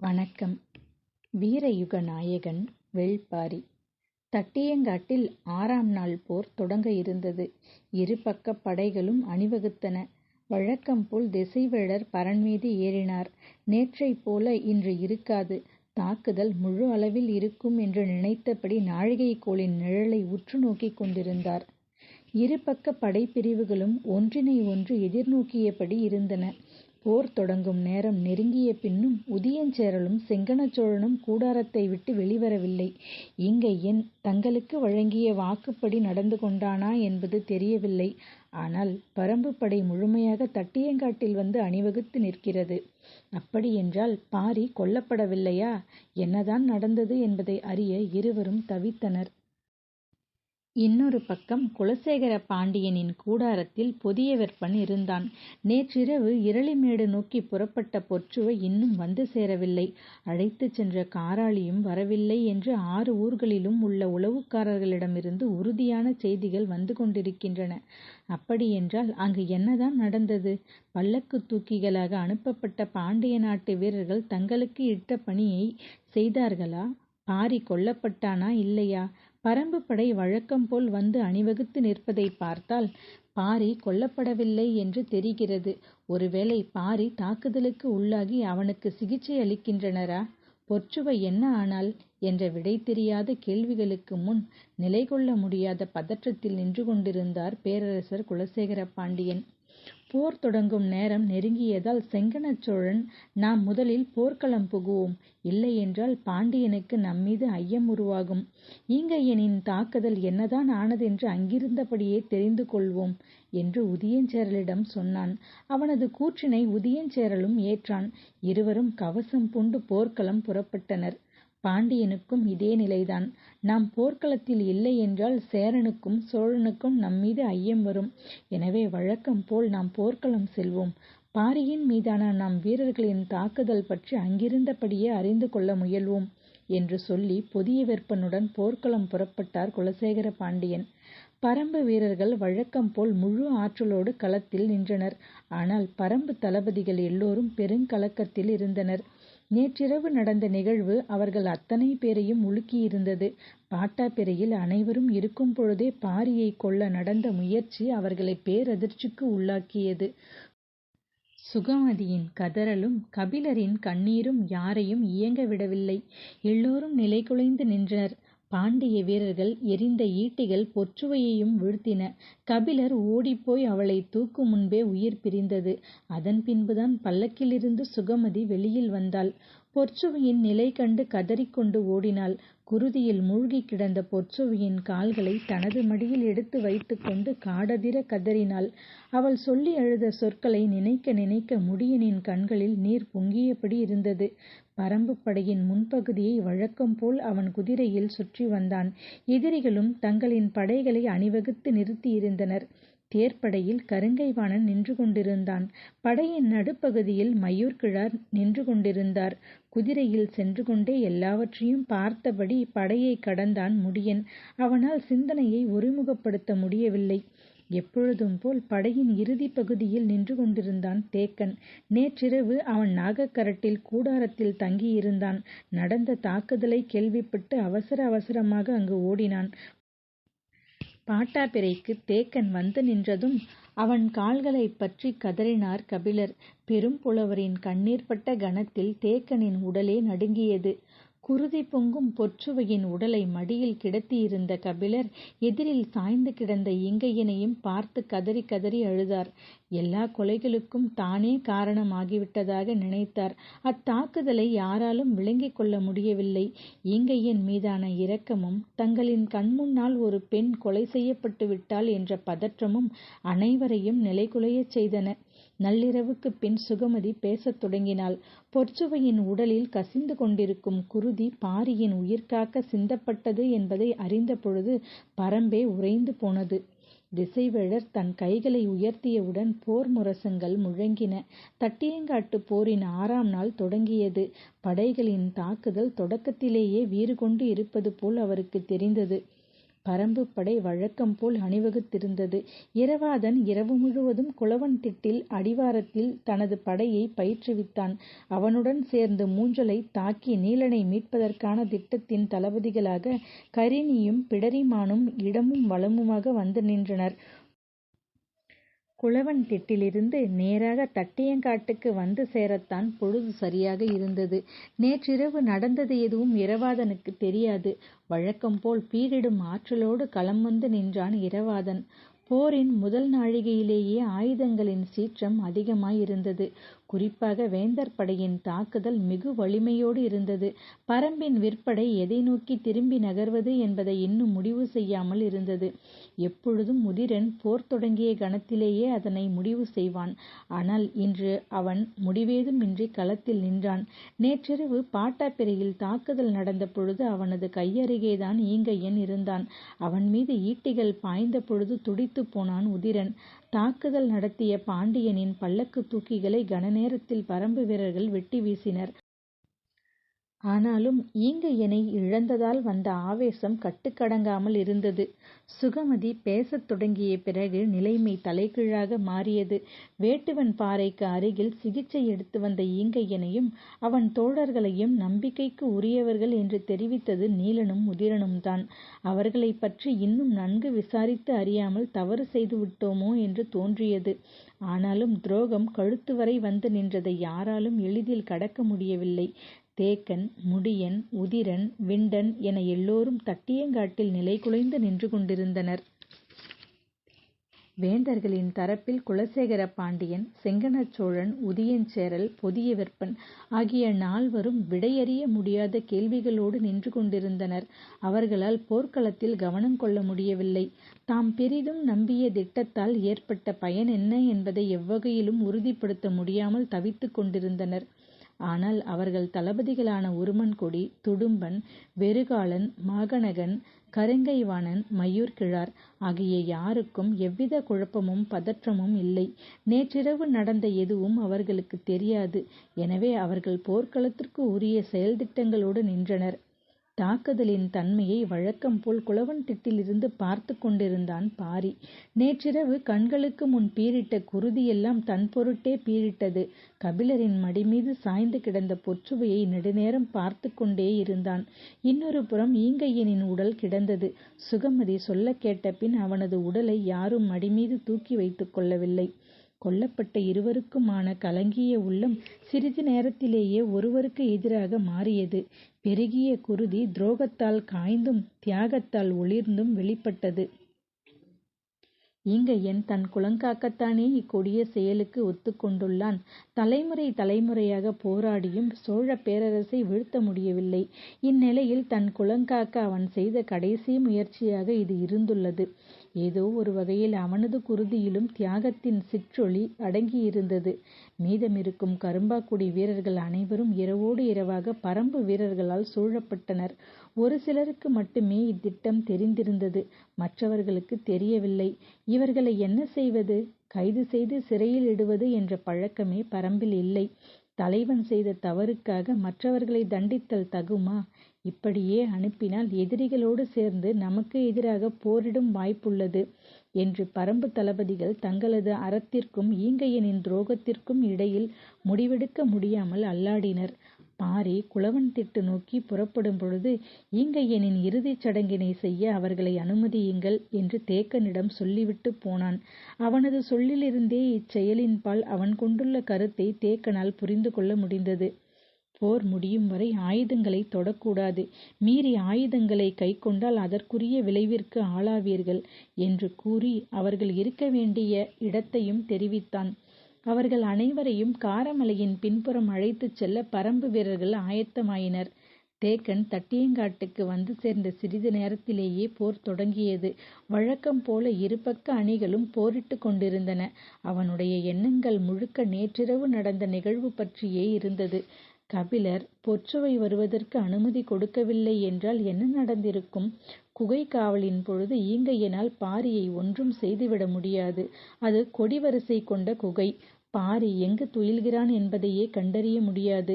வணக்கம் வீரயுக நாயகன் வெள்பாரி தட்டியங்காட்டில் ஆறாம் நாள் போர் தொடங்க இருந்தது. இரு படைகளும் அணிவகுத்தன. வழக்கம் போல் திசைவேழர் பரண்மீது ஏறினார். நேற்றைப் போல இன்று இருக்காது. தாக்குதல் முழு அளவில் இருக்கும் என்று நினைத்தபடி நாழிகைக்கோளின் நிழலை உற்று நோக்கிக் கொண்டிருந்தார். இரு படைப்பிரிவுகளும் ஒன்றினை ஒன்று எதிர்நோக்கியபடி இருந்தன. போர் தொடங்கும் நேரம் நெருங்கிய பின்னும் உதயஞ்சேரலும் செங்கணச்சோழனும் கூடாரத்தை விட்டு வெளிவரவில்லை. ஈங்கையன் தங்களுக்கு வழங்கிய வாக்குப்படி நடந்து கொண்டானா என்பது தெரியவில்லை. ஆனால் பரம்பு படை முழுமையாக தட்டியங்காட்டில் வந்து அணிவகுத்து நிற்கிறது. அப்படியென்றால் பாரி கொல்லப்படவில்லையா? என்னதான் நடந்தது என்பதை அறிய இருவரும் தவித்தனர். இன்னொரு பக்கம் குலசேகர பாண்டியனின் கூடாரத்தில் பொதியவர்பன் இருந்தான். நேற்றிரவு இரளிமேடு நோக்கிப் புறப்பட்ட பொற்சுவை இன்னும் வந்து சேரவில்லை. அழைத்துச் சென்ற காராளியும் வரவில்லை என்று ஆறு ஊர்களிலும் உள்ள உளவுக்காரர்களிடமிருந்து உறுதியான செய்திகள் வந்து கொண்டிருக்கின்றன. அப்படியென்றால் அங்கு என்னதான் நடந்தது? பல்லக்குத் தூக்கிகளாக அனுப்பப்பட்ட பாண்டிய நாட்டு வீரர்கள் தங்களுக்கு இட்ட பணியைச் செய்தார்களா? பாரி கொல்லப்பட்டானா இல்லையா? பரம்பு படை வழக்கம் போல் வந்து அணிவகுத்து நிற்பதைப் பார்த்தால் பாரி கொல்லப்படவில்லை என்று தெரிகிறது. ஒருவேளை பாரி தாக்குதலுக்கு உள்ளாகி அவனுக்கு சிகிச்சை அளிக்கின்றனரா? பொற்சுவை என்ன ஆனாள்? என்ற விடை தெரியாத கேள்விகளுக்கு முன் நிலை கொள்ள முடியாத பதற்றத்தில் நின்று கொண்டிருந்தார் பேரரசர் குலசேகர பாண்டியன். போர் தொடங்கும் நேரம் நெருங்கியதால் செங்கணச் சோழன் நாம் முதலில் போர்க்களம் புகுவோம். இல்லையென்றால் பாண்டியனுக்கு நம்மீது ஐயம் உருவாகும். ஈங்கையனின் தாக்குதல் என்னதான் ஆனதென்று அங்கிருந்தபடியே தெரிந்து கொள்வோம் என்று உதயஞ்சேரலிடம் சொன்னான். அவனது கூற்றினை உதயஞ்சேரலும் ஏற்றான். இருவரும் கவசம் பூண்டு போர்க்களம் புறப்பட்டனர். பாண்டியனுக்கும் இதே நிலைதான். நாம் போர்க்களத்தில் இல்லை என்றால் சேரனுக்கும் சோழனுக்கும் நம்மீது ஐயம் வரும். எனவே வழக்கம் போல் நாம் போர்க்களம் செல்வோம். பாரியின் மீதான நம் வீரர்களின் தாக்குதல் பற்றி அங்கிருந்தபடியே அறிந்து கொள்ள முயல்வோம் என்று சொல்லி புதிய பொதியவெற்பனுடன் போர்க்களம் புறப்பட்டார் குலசேகர பாண்டியன். பரம்பு வீரர்கள் வழக்கம் போல் முழு ஆற்றலோடு களத்தில் நின்றனர். ஆனால் பரம்பு தளபதிகள் எல்லோரும் பெருங்கலக்கத்தில் இருந்தனர். நேற்றிரவு நடந்த நிகழ்வு அவர்கள் அத்தனை பேரையும் உலுக்கியிருந்தது. பாட்டாப்பிரையில் அனைவரும் இருக்கும் பொழுதே பாரியைக் கொல்ல நடந்த முயற்சி அவர்களை பேரதிர்ச்சிக்கு உள்ளாக்கியது. சுகமதியின் கதறலும் கபிலரின் கண்ணீரும் யாரையும் இயங்க விடவில்லை. எல்லோரும் நிலைகுலைந்து நின்றனர். பாண்டிய வீரர்கள் எறிந்த ஈட்டிகள் பொற்றுவையையும் வீழ்த்தின. கபிலர் ஓடிப்போய் அவளைத் தூக்கும் முன்பே உயிர் பிரிந்தது. அதன் பின்புதான் பல்லக்கிலிருந்து சுகமதி வெளியில் வந்தாள். பொற்சுவையின் நிலை கண்டு கதறிக்கொண்டு ஓடினாள். குருதியில் மூழ்கிக் கிடந்த பொற்சுவையின் கால்களைத் தனது மடியில் எடுத்து வைத்துக்கொண்டு காடதிர கதறினாள். அவள் சொல்லி அழுத சொற்களை நினைக்க நினைக்க முடியனின் கண்களில் நீர் பொங்கியபடி இருந்தது. பரம்புப் படையின் முன்பகுதியை வழக்கம் போல் அவன் குதிரையில் சுற்றி வந்தான். எதிரிகளும் தங்களின் படைகளை அணிவகுத்து நிறுத்தியிருந்தனர். தேர்ப்படையில் கருங்கைவாணன் நின்று கொண்டிருந்தான். படையின் நடுப்பகுதியில் மயூர்கிழார் நின்று கொண்டிருந்தார். குதிரையில் சென்று கொண்டே எல்லாவற்றையும் பார்த்தபடி படையைக் கடந்தான் முடியன். அவனால் சிந்தனையை ஒருமுகப்படுத்த முடியவில்லை. எப்பொழுதும் போல் படையின் இறுதிப் பகுதியில் நின்று கொண்டிருந்தான் தேக்கன். நேற்றிரவு அவன் நாகக்கரட்டில் கூடாரத்தில் தங்கியிருந்தான். நடந்த தாக்குதலைக் கேள்விப்பட்டு அவசர அவசரமாக அங்கு ஓடினான். பாட்டாபிரைக்கு தேக்கன் வந்து நின்றதும் அவன் கால்களைப் பற்றி கதறினார் கபிலர். பெரும் புலவரின் கண்ணீர்பட்ட கணத்தில் தேக்கனின் உடலே நடுங்கியது. குருதி பொங்கும் பொற்றுவையின் உடலை மடியில் கிடத்தியிருந்த கபிலர் எதிரில் சாய்ந்து கிடந்த இங்கையனையும் பார்த்து கதறி கதறி அழுதார். எல்லா கொலைகளுக்கும் தானே காரணமாகிவிட்டதாக நினைத்தார். அத்தாக்குதலை யாராலும் விளங்கிக் கொள்ள முடியவில்லை. ஈங்கையன் மீதான இரக்கமும் தங்களின் கண்முன்னால் ஒரு பெண் கொலை செய்யப்பட்டு விட்டாள் என்ற பதற்றமும் அனைவரையும் நிலைகுலையச் செய்தன. நள்ளிரவுக்குப் பின் சுகமதி பேசத் தொடங்கினாள். பொற்சுவையின் உடலில் கசிந்து கொண்டிருக்கும் குருதி பாரியின் உயிர்காக்க சிந்தப்பட்டது என்பதை அறிந்த பொழுது பரம்பே உறைந்து போனது. திசைவேழர் தன் கைகளை உயர்த்தியவுடன் போர் முரசங்கள் முழங்கின. தட்டியங்காட்டுப் போரின் ஆறாம் நாள் தொடங்கியது. படைகளின் தாக்குதல் தொடக்கத்திலேயே வீறு கொண்டு இருப்பது போல் அவருக்குத் தெரிந்தது. பரம்பு படை வழக்கம் போல் அணிவகுத்திருந்தது. இரவாதன் இரவு முழுவதும் குளவன் திட்டில் அடிவாரத்தில் தனது படையை பயிற்றுவித்தான். அவனுடன் சேர்ந்து மூஞ்சலைத் தாக்கி நீலனை மீட்பதற்கான திட்டத்தின் தளபதிகளாக கரிணியும் பிடரிமானும் இடமும் வலமுமாக வந்து நின்றனர். குளவன் திட்டிலிருந்து நேராக தட்டியங்காட்டுக்கு வந்து சேரத்தான் பொழுது சரியாக இருந்தது. நேற்றிரவு நடந்தது எதுவும் இரவாதனுக்குத் தெரியாது. வழக்கம் போல் பீரிடும் ஆற்றலோடு களம் வந்து நின்றான் இரவாதன். போரின் முதல் நாழிகையிலேயே ஆயுதங்களின் சீற்றம் அதிகமாயிருந்தது. குறிப்பாக வேந்தர் படையின் தாக்குதல் மிகு வலிமையோடு இருந்தது. பரம்பின் விற்படை எதை நோக்கித் திரும்பி நகர்வது என்பதை இன்னும் முடிவு செய்யாமல் இருந்தது. எப்பொழுதும் உதிரன் போர் தொடங்கிய கணத்திலேயே அதனை முடிவு செய்வான். ஆனால் இன்று அவன் முடிவேதுமின்றி களத்தில் நின்றான். நேற்றிரவு பாட்டாப்பிரையில் தாக்குதல் நடந்த பொழுது அவனது கையருகேதான் ஈங்கையன் இருந்தான். அவன்மீது ஈட்டிகள் பாய்ந்த பொழுது துடித்துப் போனான் உதிரன். தாக்குதல் நடத்திய பாண்டியனின் பல்லக்குத் தூக்கிகளை கனநேரத்தில் பரம்பு வீரர்கள் வெட்டி வீசினர். ஆனாலும் ஈங்கையனை இழந்ததால் வந்த ஆவேசம் கட்டுக்கடங்காமல் இருந்தது. சுகமதி பேசத் தொடங்கிய பிறகு நிலைமை தலைகீழாக மாறியது. வேட்டுவன் பாறைக்கு அருகில் சிகிச்சை எடுத்து வந்த ஈங்கையனையும் அவன் தோழர்களையும் நம்பிக்கைக்கு உரியவர்கள் என்று தெரிவித்தது நீலனும் உதிரனும்தான். அவர்களைப் பற்றி இன்னும் நன்கு விசாரித்து அறியாமல் தவறு செய்துவிட்டோமோ என்று தோன்றியது. ஆனாலும் துரோகம் கழுத்துவரை வந்து நின்றதை யாராலும் எளிதில் கடக்க முடியவில்லை. தேக்கன், முடியன், உதிரன், விண்டன் என எல்லோரும் தட்டியங்காட்டில் நிலைகுலைந்து நின்று கொண்டிருந்தனர். வேந்தர்களின் தரப்பில் குலசேகர பாண்டியன், செங்கணச் சோழன், உதியஞ்சேரல், பொதியவெற்பன் ஆகிய நால்வரும் விடையறிய முடியாத கேள்விகளோடு நின்று கொண்டிருந்தனர். அவர்களால் போர்க்களத்தில் கவனம் கொள்ள முடியவில்லை. தாம் பெரிதும் நம்பிய திட்டத்தால் ஏற்பட்ட பயன் என்ன என்பதை எவ்வகையிலும் உறுதிப்படுத்த முடியாமல் தவித்துக் கொண்டிருந்தனர். ஆனால் அவர்கள் தளபதிகளான உருமண்கொடி, துடும்பன், வெறுகாலன் மாகணகன், கருங்கைவாணன், மயூர்கிழார் ஆகிய யாருக்கும் எவ்வித குழப்பமும் பதற்றமும் இல்லை. நேற்றிரவு நடந்த எதுவும் அவர்களுக்குத் தெரியாது. எனவே அவர்கள் போர்க்களத்திற்கு உரிய செயல்திட்டங்களோடு நின்றனர். தாக்குதலின் தன்மையை வழக்கம் போல் குளவன் திட்டிலிருந்து பார்த்துக் கொண்டிருந்தான் பாரி. நேற்றிரவு கண்களுக்கு முன் பீறிட்ட குருதியெல்லாம் தன் பொருட்டே பீறிட்டது. கபிலரின் மடிமீது சாய்ந்து கிடந்த பொற்றுவையை நெடுநேரம் பார்த்துக் கொண்டேயிருந்தான். இன்னொரு புறம் ஈங்கையனின் உடல் கிடந்தது. சுகமதி சொல்லக் கேட்டபின் அவனது உடலை யாரும் மடிமீது தூக்கி வைத்துக் கொள்ளவில்லை. கொல்லப்பட்ட இருவருக்குமான கலங்கிய உள்ளம் சிறிது நேரத்திலேயே ஒருவருக்கு எதிராக மாறியது. பெருகிய குருதி துரோகத்தால் காய்ந்தும் தியாகத்தால் ஒளிர்ந்தும் வெளிப்பட்டது. ஈங்கையன் தன் குலங்காக்கத்தானே இக்கொடிய செயலுக்கு ஒத்துக் கொண்டுள்ளான். தலைமுறை தலைமுறையாகப் போராடியும் சோழப் பேரரசை வீழ்த்த முடியவில்லை. இந்நிலையில் தன் குலங்காக்க அவன் செய்த கடைசி முயற்சியாக இது இருந்துள்ளது. ஏதோ ஒரு வகையில் அவனது குருதியிலும் தியாகத்தின் சிற்றொளி அடங்கியிருந்தது. மீதமிருக்கும் கரும்பாக்குடி வீரர்கள் அனைவரும் இரவோடு இரவாக பரம்பு வீரர்களால் சூழப்பட்டனர். ஒரு சிலருக்கு மட்டுமே இத்திட்டம் தெரிந்திருந்தது. மற்றவர்களுக்கு தெரியவில்லை. இவர்களை என்ன செய்வது? கைது செய்து சிறையில் இடுவது என்ற பழக்கமே பரம்பில் இல்லை. தலைவன் செய்த தவறுக்காக மற்றவர்களை தண்டித்தல் தகுமா? இப்படியே அனுப்பினால் எதிரிகளோடு சேர்ந்து நமக்கு எதிராகப் போரிடும் வாய்ப்புள்ளது என்று பரம்பு தளபதிகள் தங்களது அறத்திற்கும் ஈங்கையனின் துரோகத்திற்கும் இடையில் முடிவெடுக்க முடியாமல் அல்லாடினர். பாரி குளவன் திட்டு நோக்கிப் புறப்படும் பொழுது ஈங்கையனின் இறுதிச் சடங்கினைச் செய்ய அவர்களை அனுமதியுங்கள் என்று தேக்கனிடம் சொல்லிவிட்டுப் போனான். அவனது சொல்லிலிருந்தே இச்செயலின்பால் அவன் கொண்டுள்ள கருத்தைத் தேக்கனால் புரிந்து கொள்ள முடிந்தது. போர் முடியும் வரை ஆயுதங்களைத் தொடக்கூடாது. மீறி ஆயுதங்களைக் கைக்கொண்டால் அதற்குரிய விளைவிற்கு ஆளாவீர்கள் என்று கூறி அவர்கள் இருக்க வேண்டிய இடத்தையும் தெரிவித்தான். அவர்கள் அனைவரையும் காரமலையின் பின்புறம் அழைத்துச் செல்ல பரம்பு வீரர்கள் ஆயத்தமாயினர். தேக்கன் தட்டியங்காட்டுக்கு வந்து சேர்ந்த சிறிது நேரத்திலேயே போர் தொடங்கியது. வழக்கம் போல இருபக்க அணிகளும் போரிட்டுக் கொண்டிருந்தன. அவனுடைய எண்ணங்கள் முழுக்க நேற்றிரவு நடந்த நிகழ்வு பற்றியே இருந்தது. கபிலர் பொற்றுவை வருவதற்கு அனுமதி கொடுக்கவில்லை என்றால் என்ன நடந்திருக்கும்? குகை காவலின் பொழுது ஈங்கையனால் பாரியை ஒன்றும் செய்துவிட முடியாது. அது கொடிவரிசை கொண்ட குகை. பாரி எங்கு துயில்கிறான் என்பதையே கண்டறிய முடியாது.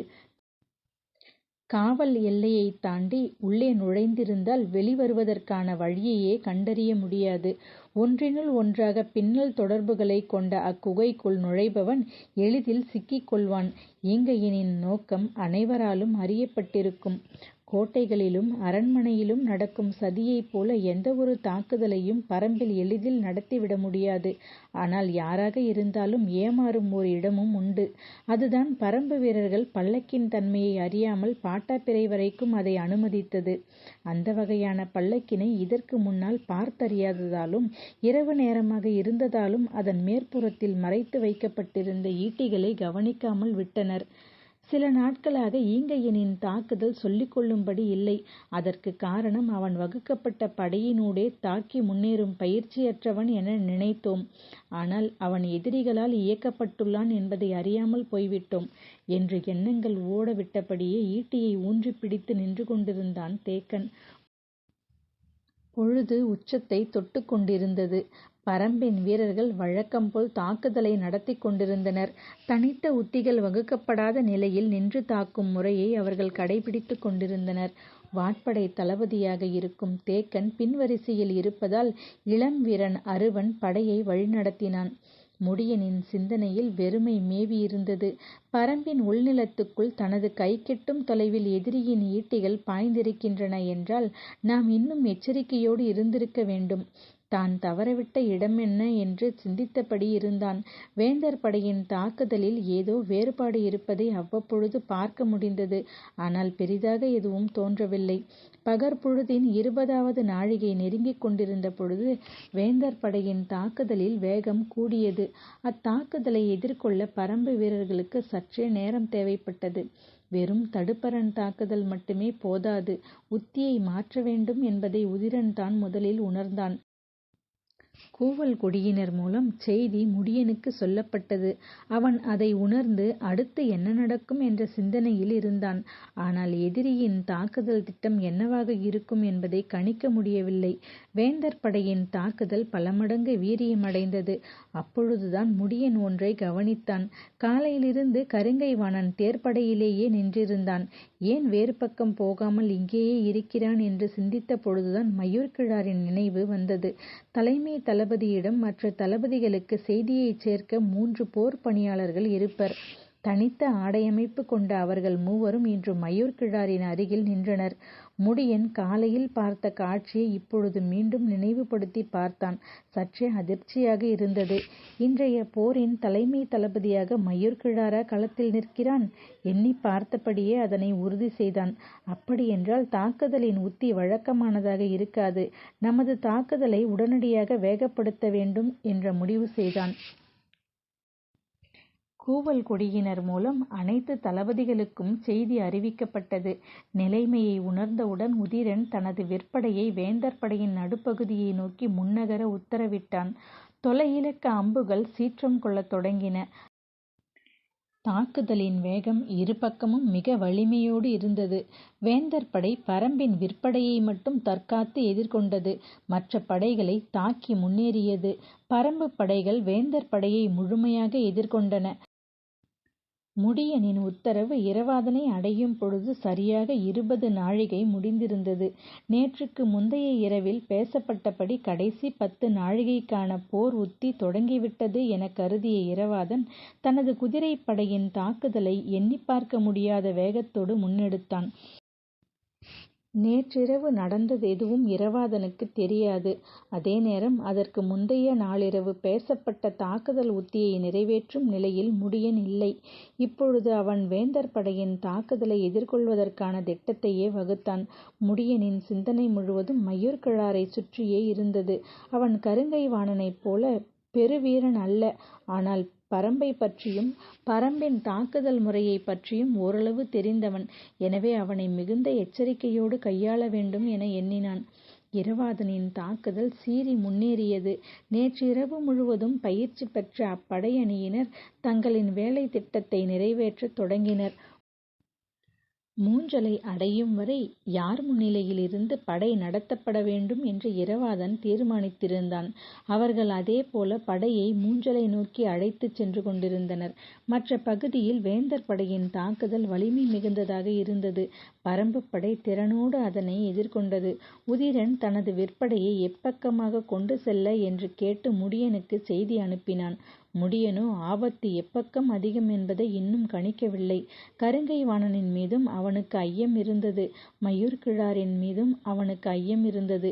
காவல் எல்லையைத் தாண்டி உள்ளே நுழைந்திருந்தால் வெளிவருவதற்கான வழியையே கண்டறிய முடியாது. ஒன்றினுள் ஒன்றாக பின்னல் தொடர்புகளைக் கொண்ட அக்குகைக்குள் நுழைபவன் எளிதில் சிக்கிக் கொள்வான். ஈங்கையனின் நோக்கம் அனைவராலும் அறியப்பட்டிருக்கும். கோட்டைகளிலும் அரண்மனையிலும் நடக்கும் சதியைப் போல எந்தவொரு தாக்குதலையும் பரம்பில் எளிதில் நடத்திவிட முடியாது. ஆனால் யாராக இருந்தாலும் ஏமாறும் ஓர் இடமும் உண்டு. அதுதான் பரம்பு வீரர்கள் பல்லக்கின் தன்மையை அறியாமல் பாட்டாப்பிரை வரைக்கும் அதை அனுமதித்தது. அந்த வகையான பல்லக்கினை இதற்கு முன்னால் பார்த்தறியாததாலும் இரவு நேரமாக இருந்ததாலும் அதன் மேற்புறத்தில் மறைத்து வைக்கப்பட்டிருந்த ஈட்டிகளை கவனிக்காமல் விட்டனர். சில நாட்களாக ஈங்கையனின் தாக்குதல் சொல்லிக்கொள்ளும்படி இல்லை. அதற்குக் காரணம் அவன் வகுக்கப்பட்ட படையினூடே தாக்கி முன்னேறும் பயிற்சியற்றவன் என நினைத்தோம். ஆனால் அவன் எதிரிகளால் இயக்கப்பட்டுள்ளான் என்பதை அறியாமல் போய்விட்டோம் என்று எண்ணங்கள் ஓடவிட்டபடியே ஈட்டியை ஊன்றிப் பிடித்து நின்று கொண்டிருந்தான் தேக்கன். பொழுது உச்சத்தைத் தொட்டுக் கொண்டிருந்தது. பரம்பின் வீரர்கள் வழக்கம் போல் தாக்குதலை நடத்திக் கொண்டிருந்தனர். தனித்த உத்திகள் வகுக்கப்படாத நிலையில் நின்று தாக்கும் முறையை அவர்கள் கடைப்பிடித்துக் கொண்டிருந்தனர். வாட்படைத் தளபதியாக இருக்கும் தேக்கன் பின்வரிசையில் இருப்பதால் இளம் வீரன் அருவன் படையை வழிநடத்தினான். முடியனின் சிந்தனையில் வெறுமை மேவியிருந்தது. பரம்பின் உள்நிலத்துக்குள் தனது கைக்கெட்டும் தொலைவில் எதிரியின் ஈட்டிகள் பாய்ந்திருக்கின்றன என்றால் நாம் இன்னும் எச்சரிக்கையோடு இருந்திருக்க வேண்டும். தான் தவறவிட்ட இடமென்ன என்று சிந்தித்தபடி இருந்தான். வேந்தர் படையின் தாக்குதலில் ஏதோ வேறுபாடு இருப்பதை அவ்வப்பொழுது பார்க்க முடிந்தது. ஆனால் பெரிதாக எதுவும் தோன்றவில்லை. பகற்பொழுதின் இருபதாவது நாழிகை நெருங்கிக் கொண்டிருந்த பொழுது வேந்தர் படையின் தாக்குதலில் வேகம் கூடியது. அத்தாக்குதலை எதிர்கொள்ள பரம்பு வீரர்களுக்கு சற்றே நேரம் தேவைப்பட்டது. வெறும் தடுப்பரண் தாக்குதல் மட்டுமே போதாது. உத்தியை மாற்ற வேண்டும் என்பதை உதிரன்தான் முதலில் உணர்ந்தான். கூவல் கொடியினர் மூலம் செய்தி முடியனுக்கு சொல்லப்பட்டது. அவன் அதை உணர்ந்து அடுத்து என்ன நடக்கும் என்ற சிந்தனையில் இருந்தான். ஆனால் எதிரியின் தாக்குதல் திட்டம் என்னவாக இருக்கும் என்பதை கணிக்க முடியவில்லை. வேந்தர் படையின் தாக்குதல் பலமடங்கு வீரியமடைந்தது. அப்பொழுதுதான் முடியன் ஒன்றைக் கவனித்தான். காலையிலிருந்து கருங்கைவாணன் தேர்ப்படையிலேயே நின்றிருந்தான். ஏன் வேறு பக்கம் போகாமல் இங்கேயே இருக்கிறான் என்று சிந்தித்த பொழுதுதான் மயூர்க்கிழாரின் நினைவு வந்தது. தலைமை தளபதியிடம் மற்ற தளபதிகளுக்கு செய்தியைச் சேர்க்க மூன்று போர் பணியாளர்கள் இருப்பர். தனித்த ஆடையமைப்பு கொண்ட அவர்கள் மூவரும் இன்று மயூர்க்கிழாரின் அருகில் நின்றனர். முடியன் காலையில் பார்த்த காட்சியை இப்பொழுது மீண்டும் நினைவுபடுத்திப் பார்த்தான். சற்றே அதிர்ச்சியாக இருந்தது. இன்றைய போரின் தலைமைத் தளபதியாக மயூர்க்கிழாரா களத்தில் நிற்கிறான்? எண்ணிப் பார்த்தபடியே அதனை உறுதி செய்தான். அப்படியென்றால் தாக்குதலின் உத்தி வழக்கமானதாக இருக்காது. நமது தாக்குதலை உடனடியாக வேகப்படுத்த வேண்டும் என்ற முடிவு செய்தான். கூவல் கொடியினர் மூலம் அனைத்து தளபதிகளுக்கும் செய்தி அறிவிக்கப்பட்டது. நிலைமையை உணர்ந்தவுடன் உதிரன் தனது விற்படையை வேந்தர் படையின் நடுப்பகுதியை நோக்கி முன்னகர உத்தரவிட்டான். தொலையிலக்க அம்புகள் சீற்றம் கொள்ளத் தொடங்கின. தாக்குதலின் வேகம் இரு பக்கமும் மிக வலிமையோடு இருந்தது. வேந்தர் படை பரம்பின் விற்படையை மட்டும் தற்காத்து எதிர்கொண்டது. மற்ற படைகளைத் தாக்கி முன்னேறியது. பரம்புப் படைகள் வேந்தர் படையை முழுமையாக எதிர்கொண்டன. முடியனின் உத்தரவு இரவாதனை அடையும் பொழுது சரியாக இருபது நாழிகை முடிந்திருந்தது. நேற்றுக்கு முந்தைய இரவில் பேசப்பட்டபடி கடைசி பத்து நாழிகைக்கான போர் உத்தி தொடங்கிவிட்டது எனக் கருதிய இரவாதன் தனது குதிரைப் படையின் தாக்குதலை எண்ணிப்பார்க்க முடியாத வேகத்தோடு முன்னெடுத்தான். நேற்றிரவு நடந்தது எதுவும் இரவாதனுக்குத் தெரியாது. அதே நேரம் அதற்கு முந்தைய நாளிரவு பேசப்பட்ட தாக்குதல் உத்தியை நிறைவேற்றும் நிலையில் முடியன் இல்லை. இப்பொழுது அவன் வேந்தர் படையின் தாக்குதலை எதிர்கொள்வதற்கான திட்டத்தையே வகுத்தான். முடியனின் சிந்தனை முழுவதும் மயூர்க்கிழாரைச் சுற்றியே இருந்தது. அவன் கருங்கைவாணனைப் போல பெருவீரன் அல்ல. ஆனால் பரம்பைப் பற்றியும் பரம்பின் தாக்குதல் முறையைப் பற்றியும் ஓரளவு தெரிந்தவன். எனவே அவனை மிகுந்த எச்சரிக்கையோடு கையாள வேண்டும் என எண்ணினான். இரவாதனின் தாக்குதல் சீறி முன்னேறியது. நேற்றிரவு முழுவதும் பயிற்சி பெற்ற அப்படையணியினர் தங்களின் வேலைத் திட்டத்தை நிறைவேற்றத் தொடங்கினர். மூஞ்சலை அடையும் வரை யார் முன்னிலையிலிருந்து படை நடத்தப்பட வேண்டும் என்று இரவாதன் தீர்மானித்திருந்தான். அவர்கள் அதேபோல படையை மூஞ்சலை நோக்கி அழைத்துச் சென்று கொண்டிருந்தனர். மற்ற பகுதியில் வேந்தர் படையின் தாக்குதல் வலிமை மிகுந்ததாக இருந்தது. பரம்பு படை திறனோடு அதனை எதிர்கொண்டது. உதிரன் தனது விற்படையை எப்பக்கமாகக் கொண்டு செல்ல என்று கேட்டு முடியனுக்கு செய்தி அனுப்பினான். முடியனோ ஆபத்து எப்பக்கம் அதிகம் என்பதை இன்னும் கணிக்கவில்லை. கருங்கை வாணனின் மீதும் அவனுக்கு ஐயம் இருந்தது. மயூர்கிழாரின் மீதும் அவனுக்கு ஐயம் இருந்தது.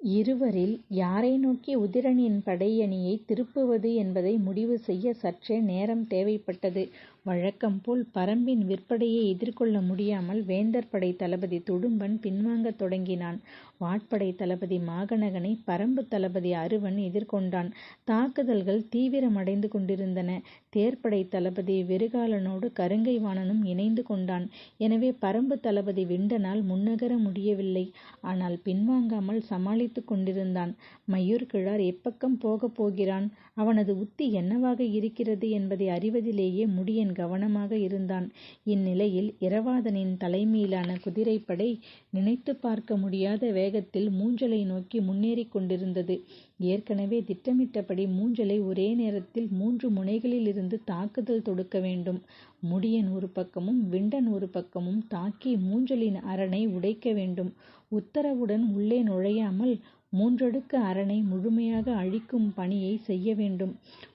இருவரில் யாரை நோக்கி உதிரனின் படையணியைத் திருப்புவது என்பதை முடிவு செய்ய சற்றே நேரம் தேவைப்பட்டது. வழக்கம்போல் பரம்பின் விற்படையை எதிர்கொள்ள முடியாமல் வேந்தர் படைத் தளபதி துடும்பன் பின்வாங்கத் தொடங்கினான். வாட்படைத் தளபதி மாகனகனை பரம்புத் தளபதி அருவன் எதிர்கொண்டான். தாக்குதல்கள் தீவிரமடைந்து கொண்டிருந்தன. தேர்ப்படைத் தளபதி வெறுகாலனோடு கருங்கை வாணனும் இணைந்து கொண்டான். எனவே பரம்புத் தளபதி விண்டனால் முன்னகர முடியவில்லை. ஆனால் பின்வாங்காமல் சமாளித்துக் கொண்டிருந்தான். மயூர்கிழார் எப்பக்கம் போகப் போகிறான்? அவனது உத்தி என்னவாக இருக்கிறது என்பதை அறிவதிலேயே முடியன் கவனமாக இருந்தான். இந்நிலையில் இரவாதனின் தலைமையிலான குதிரைப்படை நினைத்துப் பார்க்க முடியாத வேகத்தில் மூஞ்சலை நோக்கி முன்னேறிக் கொண்டிருந்தது. ஏற்கனவே திட்டமிட்டபடி மூஞ்சலை ஒரே நேரத்தில் மூன்று முனைகளிலிருந்து தாக்குதல் தொடுக்க வேண்டும். முடியன் ஒரு பக்கமும் விண்டன் ஒரு பக்கமும் தாக்கி மூஞ்சலின் அரணை உடைக்க வேண்டும். உத்தரவுடன் உள்ளே நுழையாமல் மூன்றடுக்கு அரணை முழுமையாக அழிக்கும் பணியைச் செய்ய வேண்டும்.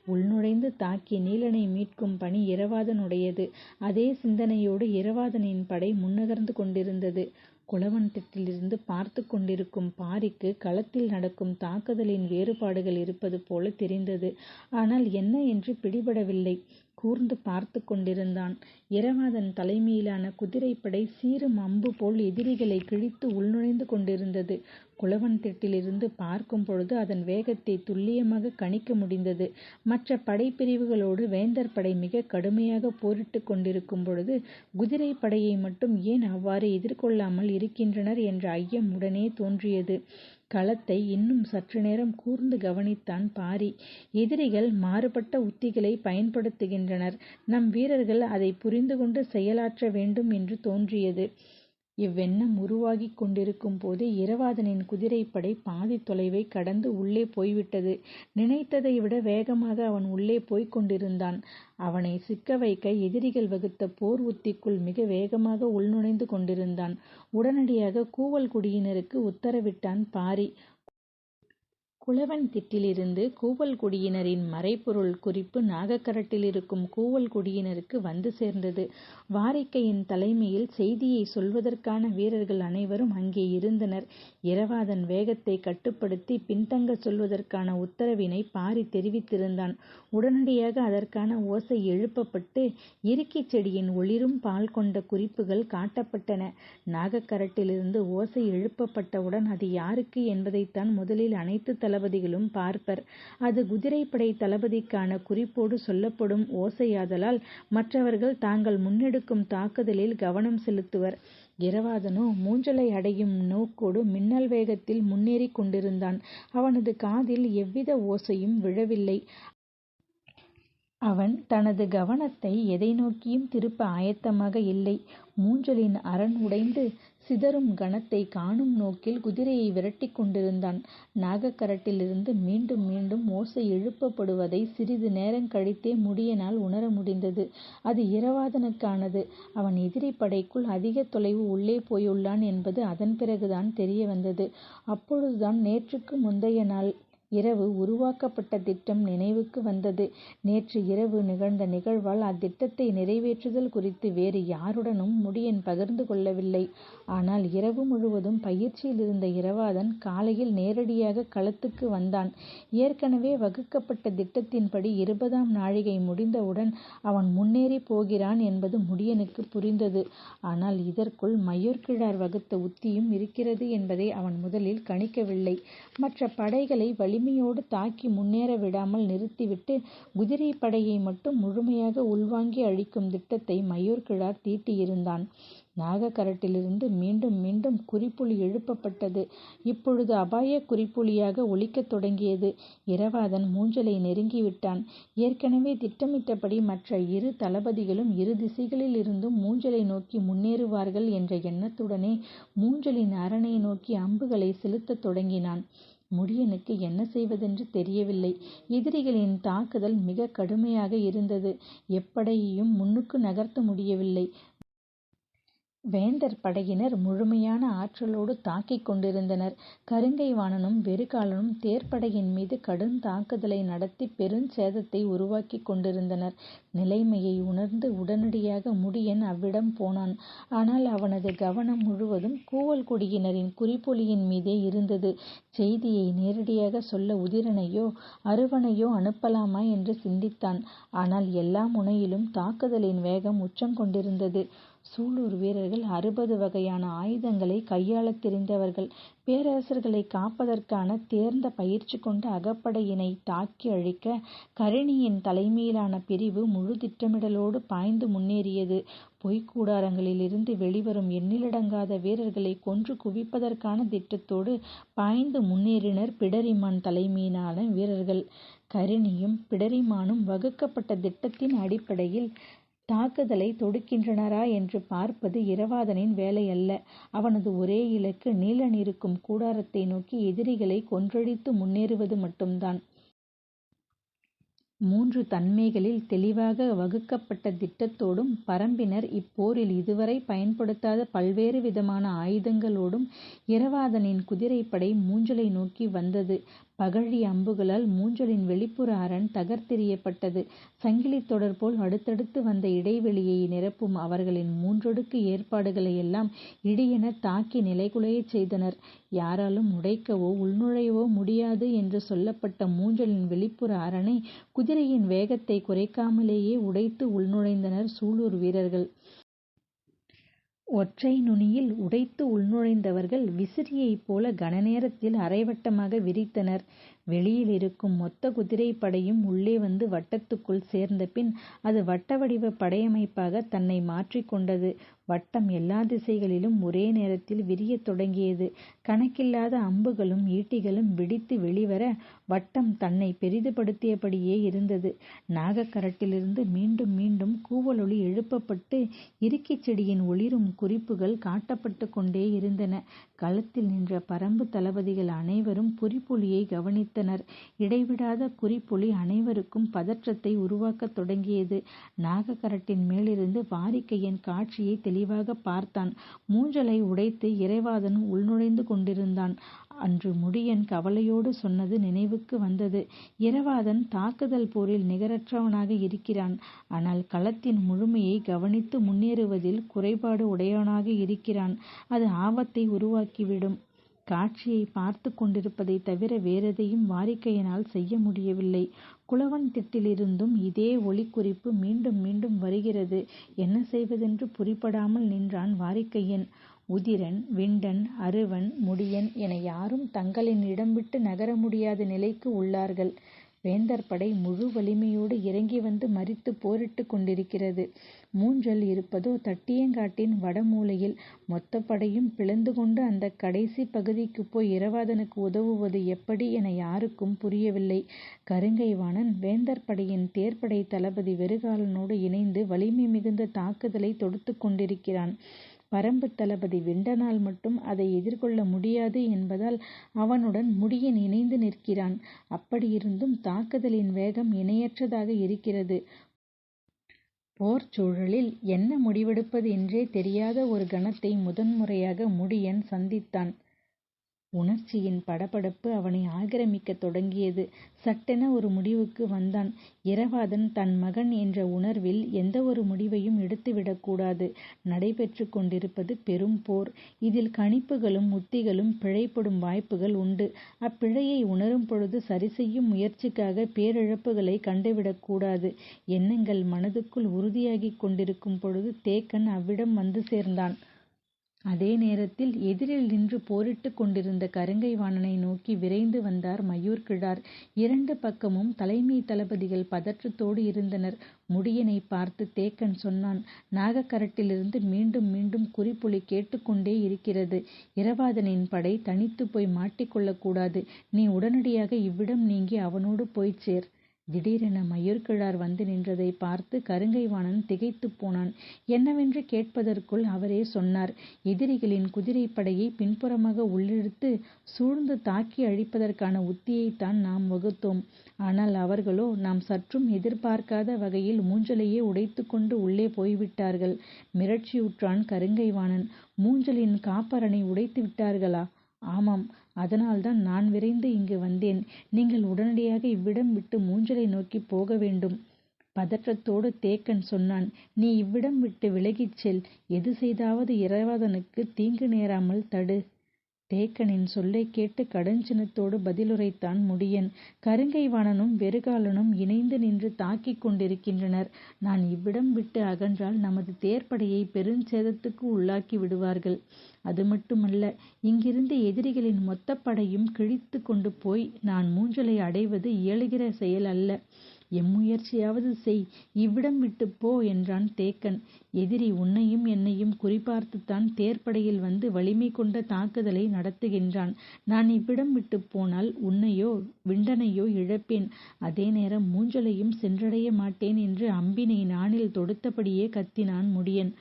உள்நுழைந்து தாக்கி நீலனை மீட்கும் பணி இரவாதனுடையது. அதே சிந்தனையோடு இரவாதனின் படை முன்னகர்ந்து கொண்டிருந்தது. குளவன் திட்டிலிருந்து பார்த்துக் கொண்டிருக்கும் பாரிக்கு களத்தில் நடக்கும் தாக்குதலின் வேறுபாடுகள் இருப்பது போலத் தெரிந்தது. ஆனால் என்ன என்று பிடிபடவில்லை. கூர்ந்து பார்த்துக் கொண்டிருந்தான். இரவாதன் தலைமையிலான குதிரைப்படை சீறும் அம்பு போல் எதிரிகளைக் கிழித்து உள்நுழைந்து கொண்டிருந்தது. குளவன் திட்டிலிருந்து பார்க்கும் பொழுது அதன் வேகத்தைத் துல்லியமாகக் கணிக்க முடிந்தது. மற்ற படைப்பிரிவுகளோடு வேந்தர் படை மிகக் கடுமையாகப் போரிட்டுக் கொண்டிருக்கும் பொழுது குதிரைப் படையை மட்டும் ஏன் அவ்வாறு எதிர்கொள்ளாமல் இருக்கின்றனர் என்ற ஐயம் உடனே தோன்றியது. களத்தை இன்னும் சற்று நேரம் கூர்ந்து கவனித்தான் பாரி. எதிரிகள் மாறுபட்ட உத்திகளைப் பயன்படுத்துகின்றனர். நம் வீரர்கள் அதைப் புரிந்து கொண்டு செயலாற்ற வேண்டும் என்று தோன்றியது. இவ்வெண்ணம் உருவாகிக் கொண்டிருக்கும் போதே இரவாதனின் குதிரைப்படை பாதித் தொலைவைக் கடந்து உள்ளே போய்விட்டது. நினைத்ததை விட வேகமாக அவன் உள்ளே போய்க் கொண்டிருந்தான். அவனைச் சிக்க வைக்க எதிரிகள் வகுத்த போர் உத்திக்குள் மிக வேகமாக உள்நுழைந்து கொண்டிருந்தான். உடனடியாக கூவல் குடியினருக்கு உத்தரவிட்டான் பாரி. குளவன் திட்டிலிருந்து கூவல் குடியினரின் மறைபொருள் குறிப்பு நாகக்கரட்டிலிருக்கும் கூவல் குடியினருக்கு வந்து சேர்ந்தது. வாரிக்கையின் தலைமையில் செய்தியைச் சொல்வதற்கான வீரர்கள் அனைவரும் அங்கே இருந்தனர். இரவாதன் வேகத்தைக் கட்டுப்படுத்தி பின்தங்கச் சொல்வதற்கான உத்தரவினைப் பாரி தெரிவித்திருந்தான். உடனடியாக அதற்கான ஓசை எழுப்பப்பட்டு இறுக்கிச் செடியின் ஒளிரும் பால் கொண்ட குறிப்புகள் காட்டப்பட்டன. நாகக்கரட்டிலிருந்து ஓசை எழுப்பப்பட்டவுடன் அது யாருக்கு என்பதைத்தான் முதலில் அனைத்துத் தளபதிகளும் பார்ப்பர். அது குதிரைப்படைத் தளபதிக்கான குறிப்போடு சொல்லப்படும் ஓசையாதலால் மற்றவர்கள் தாங்கள் முன்னெடுக்கும் தாக்குதலில் கவனம் செலுத்துவர். இரவாதனோ மூஞ்சலை அடையும் நோக்கோடு மின்னல் வேகத்தில் முன்னேறிக் கொண்டிருந்தான். அவனது காதில் எவ்வித ஓசையும் விழவில்லை. அவன் தனது கவனத்தை எதை நோக்கியும் திருப்ப ஆயத்தமாக இல்லை. மூஞ்சலின் அரண் உடைந்து சிதறும் கணத்தைக் காணும் நோக்கில் குதிரையை விரட்டிக் கொண்டிருந்தான். நாகக்கரட்டிலிருந்து மீண்டும் மீண்டும் ஓசை எழுப்பப்படுவதைச் சிறிது நேரம் கழித்தே முடியனால் உணர முடிந்தது. அது இரவாதனுக்கானது. அவன் எதிரிப் படைக்குள் அதிக தொலைவு உள்ளே போயுள்ளான் என்பது அதன் பிறகுதான் தெரிய வந்தது. அப்பொழுதுதான் நேற்றுக்கு முந்தைய நாள் இரவு உருவாக்கப்பட்ட திட்டம் நினைவுக்கு வந்தது. நேற்று இரவு நிகழ்ந்த நிகழ்வால் அத்திட்டத்தை நிறைவேற்றுதல் குறித்து வேறு யாருடனும் முடியன் பகிர்ந்து கொள்ளவில்லை. ஆனால் இரவு முழுவதும் பயிற்சியில் இருந்த இரவாதன் காலையில் நேரடியாக களத்துக்கு வந்தான். ஏற்கனவே வகுக்கப்பட்ட திட்டத்தின்படி இருபதாம் நாழிகை முடிந்தவுடன் அவன் முன்னேறிப் போகிறான் என்பது முடியனுக்குப் புரிந்தது. ஆனால் இதற்குள் மயூர்கிழார் வகுத்த உத்தியும் இருக்கிறது என்பதை அவன் முதலில் கணிக்கவில்லை. மற்ற படைகளை வலிமை வலிமையோடு தாக்கி முன்னேற விடாமல் நிறுத்திவிட்டு குதிரைப்படையை மட்டும் முழுமையாக உள்வாங்கி அழிக்கும் திட்டத்தை மயூர்கிழார் தீட்டியிருந்தான். நாகக்கரட்டிலிருந்து மீண்டும் மீண்டும் குறிப்புலி எழுப்பப்பட்டது. இப்பொழுது அபாயக் குறிப்புலியாக ஒலிக்கத் தொடங்கியது. இரவாதன் மூஞ்சலை நெருங்கிவிட்டான். ஏற்கனவே திட்டமிட்டபடி மற்ற இரு தளபதிகளும் இரு திசைகளிலிருந்தும் மூஞ்சலை நோக்கி முன்னேறுவார்கள் என்ற எண்ணத்துடனே மூஞ்சலின் அரணை நோக்கி அம்புகளைச் செலுத்தத் தொடங்கினான். முடியனுக்கு என்ன செய்வதென்று தெரியவில்லை. எதிரிகளின் தாக்குதல் மிகக் கடுமையாக இருந்தது. எப்படையையும் முன்னுக்கு நகர்த்த முடியவில்லை. வேந்தர் படையினர் முழுமையான ஆற்றலோடு தாக்கிக் கொண்டிருந்தனர். கருங்கை வாணனும் வெறுகாலனும் தேர்ப்படையின் மீது கடுந்தாக்குதலை நடத்திப் பெருஞ்சேதத்தை உருவாக்கிக் கொண்டிருந்தனர். நிலைமையை உணர்ந்து உடனடியாக முடியன் அவ்விடம் போனான். ஆனால் அவனது கவனம் முழுவதும் கூவல்குடியினரின் குறிப்பொலியின் மீதே இருந்தது. செய்தியை நேரடியாகச் சொல்ல உதிரனையோ அருவனையோ அனுப்பலாமா என்று சிந்தித்தான். ஆனால் எல்லா முனையிலும் தாக்குதலின் வேகம் உச்சம் கொண்டிருந்தது சூலூர் வீரர்கள் அறுபது வகையான ஆயுதங்களை கையாளத் தெரிந்தவர்கள். பேரரசர்களைக் காப்பதற்கான தேர்ந்த பயிற்சி கொண்ட அகப்படையினைத் தாக்கி அழிக்க கரிணியின் தலைமையிலான பிரிவு முழு திட்டமிடலோடு பாய்ந்து முன்னேறியது. பொய்க் கூடாரங்களிலிருந்து வெளிவரும் எண்ணிலடங்காத வீரர்களைக் கொன்று குவிப்பதற்கான திட்டத்தோடு பாய்ந்து முன்னேறினர் பிடரிமான் தலைமையிலான வீரர்கள். கரிணியும் பிடரிமானும் வகுக்கப்பட்ட திட்டத்தின் அடிப்படையில் தாக்குதலை தொடுக்கின்றனரா என்று பார்ப்பது இரவாதனின் வேலையல்ல. அவனது ஒரே இலக்கு நீலன் இருக்கும் கூடாரத்தை நோக்கி எதிரிகளை கொன்றழித்து முன்னேறுவது மட்டும்தான். மூன்று தன்மைகளில் தெளிவாக வகுக்கப்பட்ட திட்டத்தோடும் பரம்பினர் இப்போரில் இதுவரை பயன்படுத்தாத பல்வேறு விதமான ஆயுதங்களோடும் இரவாதனின் குதிரைப்படை மூஞ்சலை நோக்கி வந்தது. பகழி அம்புகளால் மூஞ்சலின் வெளிப்புற அரண் தகர்த்தெறியப்பட்டது. சங்கிலித் தொடர் போல் அடுத்தடுத்து வந்த இடைவெளியை நிரப்பும் அவர்களின் மூன்றடுக்கு ஏற்பாடுகளையெல்லாம் இடியெனத் தாக்கி நிலைகுலையச் செய்தனர். யாராலும் உடைக்கவோ உள்நுழையவோ முடியாது என்று சொல்லப்பட்ட மூஞ்சலின் வெளிப்புற அரணை குதிரையின் வேகத்தைக் குறைக்காமலேயே உடைத்து உள்நுழைந்தனர் சூலூர் வீரர்கள். ஒற்றை நுனியில் உடைத்து உள்நுழைந்தவர்கள் விசிறியைப் போல கனநேரத்தில் அரைவட்டமாக விரித்தனர். வெளியில் இருக்கும் மொத்த குதிரைப்படையும் உள்ளே வந்து வட்டத்துக்குள் சேர்ந்தபின் அது வட்ட வடிவ படையமைப்பாக தன்னை மாற்றிக் கொண்டது. வட்டம் எல்லா திசைகளிலும் ஒரே நேரத்தில் விரியத் தொடங்கியது. கணக்கில்லாத அம்புகளும் ஈட்டிகளும் வெடித்து வெளிவர வட்டம் தன்னைப் பெரிதுபடுத்தியபடியே இருந்தது. நாகக்கரட்டிலிருந்து மீண்டும் மீண்டும் கூவலொலி எழுப்பப்பட்டு இறுக்கிச் செடியின் ஒளிரும் குறிப்புகள் காட்டப்பட்டுக் கொண்டே இருந்தன. களத்தில் நின்ற பரம்பு தளபதிகள் அனைவரும் குறிப்பொலியைக் கவனித்தனர். இடைவிடாத குறிப்பொலி அனைவருக்கும் பதற்றத்தை உருவாக்கத் தொடங்கியது. நாகக்கரட்டின் மேலிருந்து வாரிக்கையின் காட்சியைத் தெளிவாகப் பார்த்தான். மூஞ்சலை உடைத்து இறைவாதன் உள்நுழைந்து கொண்டிருந்தான். அன்று முடியன் கவலையோடு சொன்னது நினைவுக்கு வந்தது. இறைவாதன் தாக்குதல் போரில் நிகரற்றவனாக இருக்கிறான். ஆனால் களத்தின் முழுமையைக் கவனித்து முன்னேறுவதில் குறைபாடு உடையவனாக இருக்கிறான். அது ஆபத்தை உருவாக்கிவிடும். காட்சியை பார்த்து கொண்டிருப்பதை தவிர வேறெதையும் வாரிக்கையினால் செய்ய முடியவில்லை. குளவன் திட்டிலிருந்தும் இதே ஒலிக்குறிப்பு மீண்டும் மீண்டும் வருகிறது. என்ன செய்வதென்று புரிபடாமல் நின்றான் வாரிக்கையன் உதிரன் விண்டன் அருவன் முடியன் என யாரும் தங்களின் இடம் விட்டு நகர முடியாத நிலைக்கு உள்ளார்கள். வேந்தர் படை முழு வலிமையோடு இறங்கி வந்து மறித்து போரிட்டுக் கொண்டிருக்கிறது. மூஞ்சல் இருப்பதோ தட்டியங்காட்டின் வடமூலையில். மொத்தப் படையும் பிளந்து கொண்டு அந்தக் கடைசிப் பகுதிக்குப் போய் இரவாதனுக்கு உதவுவது எப்படி என யாருக்கும் புரியவில்லை. கருங்கை வாணன் வேந்தர் படையின் தேர்ப்படைத் தளபதி வெறுகாலனோடு இணைந்து வலிமை மிகுந்த தாக்குதலைத் தொடுத்துக் கொண்டிருக்கிறான். பரம்புத் தளபதி விண்டனால் மட்டும் அதை எதிர்கொள்ள முடியாது என்பதால் அவனுடன் முடியன் இணைந்து நிற்கிறான். அப்படியிருந்தும் தாக்குதலின் வேகம் இணையற்றதாக இருக்கிறது. போர்ச் சூழலில் என்ன முடிவெடுப்பது என்றே தெரியாத ஒரு கணத்தை முதன்முறையாக முடியன் சந்தித்தான். உணர்ச்சியின் படபடப்பு அவனை ஆக்கிரமிக்கத் தொடங்கியது. சட்டென ஒரு முடிவுக்கு வந்தான். இரவாதன் தன் மகன் என்ற உணர்வில் எந்தவொரு முடிவையும் எடுத்துவிடக் கூடாது. நடைபெற்றுக் கொண்டிருப்பது பெரும் போர். இதில் கணிப்புகளும் உத்திகளும் பிழைபடும் வாய்ப்புகள் உண்டு. அப்பிழையை உணரும்பொழுது சரிசெய்யும் முயற்சிக்காக பேரிழப்புகளைக் கண்டுவிடக் கூடாது. எண்ணங்கள் மனதுக்குள் உறுதியாகிக் கொண்டிருக்கும் பொழுது தேக்கன் அவ்விடம் வந்து சேர்ந்தான். அதே நேரத்தில் எதிரில் நின்று போரிட்டுக் கொண்டிருந்த கருங்கைவாணனை நோக்கி விரைந்து வந்தார் மயூர்கிழார். இரண்டு பக்கமும் தலைமை தளபதிகள் பதற்றத்தோடு இருந்தனர். முடியனை பார்த்து தேக்கன் சொன்னான் நாகக்கரட்டிலிருந்து மீண்டும் மீண்டும் குறிப்பொலி கேட்டுக்கொண்டே இருக்கிறது. இரவாதனின் படை தனித்துப் போய் மாட்டிக்கொள்ளக்கூடாது நீ உடனடியாக இவ்விடம் நீங்கி அவனோடு போய்ச் சேர். திடீரென மயூர்கிழார் வந்து நின்றதைப் பார்த்து கருங்கைவாணன் திகைத்துப் போனான். என்னவென்று கேட்பதற்குள் அவரே சொன்னார் எதிரிகளின் குதிரைப்படையை பின்புறமாக உள்ளிழுத்து சூழ்ந்து தாக்கி அழிப்பதற்கான உத்தியைத்தான் நாம் வகுத்தோம். ஆனால் அவர்களோ நாம் சற்றும் எதிர்பார்க்காத வகையில் மூஞ்சலையே உடைத்துக்கொண்டு உள்ளே போய்விட்டார்கள். மிரட்சியுற்றான் கருங்கைவாணன். மூஞ்சலின் காப்பரணை உடைத்து விட்டார்களா? ஆமாம். அதனால்தான் நான் விரைந்து இங்கு வந்தேன். நீங்கள் உடனடியாக இவ்விடம் விட்டு மூஞ்சலை நோக்கிப் போக வேண்டும். பதற்றத்தோடு தேக்கன் சொன்னான் நீ இவ்விடம் விட்டு விலகிச் செல். எது செய்தாவது இறைவாதனுக்கு தீங்கு நேராமல் தடு. தேக்கனின் சொல்லைக் கேட்டு கடுஞ்சினத்தோடு பதிலுரைத்தான் முடியன். கருங்கைவாணனும் வெறுகாலனும் இணைந்து நின்று தாக்கிக் கொண்டிருக்கின்றனர். நான் இவ்விடம் விட்டு அகன்றால் நமது தேர்ப்படையைப் பெருஞ்சேதத்துக்கு உள்ளாக்கி விடுவார்கள். அதுமட்டுமல்ல இங்கிருந்து எதிரிகளின் மொத்தப் படையும் கிழித்துக் கொண்டு போய் நான் மூஞ்சலை அடைவது இயலுகிற செயல் அல்ல. எம்முயற்சியாவது செய். இவ்விடம் விட்டுப் போ என்றான் தேக்கன். எதிரி உன்னையும் என்னையும் குறிபார்த்துத்தான் தேர்ப்படையில் வந்து வலிமை கொண்ட தாக்குதலை நடத்துகின்றான். நான் இவ்விடம் விட்டுப் போனால் உன்னையோ விண்டனையோ இழப்பேன். அதே நேரம் மூஞ்சலையும் சென்றடைய மாட்டேன் என்று அம்பினை நாணில் தொடுத்தபடியே கத்தினான் முடியன்.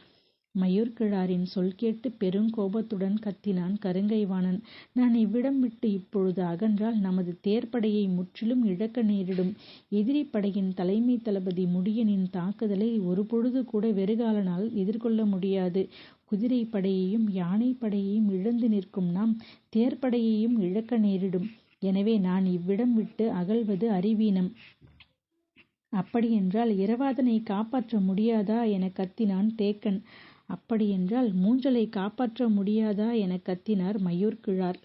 மயூர்கிழாரின் சொல் கேட்டுப் பெருங்கோபத்துடன் கத்தினான் கருங்கைவாணன். நான் இவ்விடம் விட்டு இப்பொழுது அகன்றால் நமது தேர்ப்படையை முற்றிலும் இழக்க நேரிடும். எதிரிப் படையின் தலைமை தளபதி முடியனின் தாக்குதலை ஒருபொழுது கூட வெறுகாலனால் எதிர்கொள்ள முடியாது. குதிரைப் படையையும் யானைப் படையையும் இழந்து நிற்கும் நாம் தேர்ப்படையையும் இழக்க நேரிடும். எனவே நான் இவ்விடம் விட்டு அகல்வது அறிவீனம். அப்படியென்றால் இரவாதனைக் காப்பாற்ற முடியாதா? எனக் கத்தினான் தேக்கன். அப்படியென்றால் மூஞ்சலைக் காப்பாற்ற முடியாதா? எனக் கத்தினார் மயூர்கிழார்.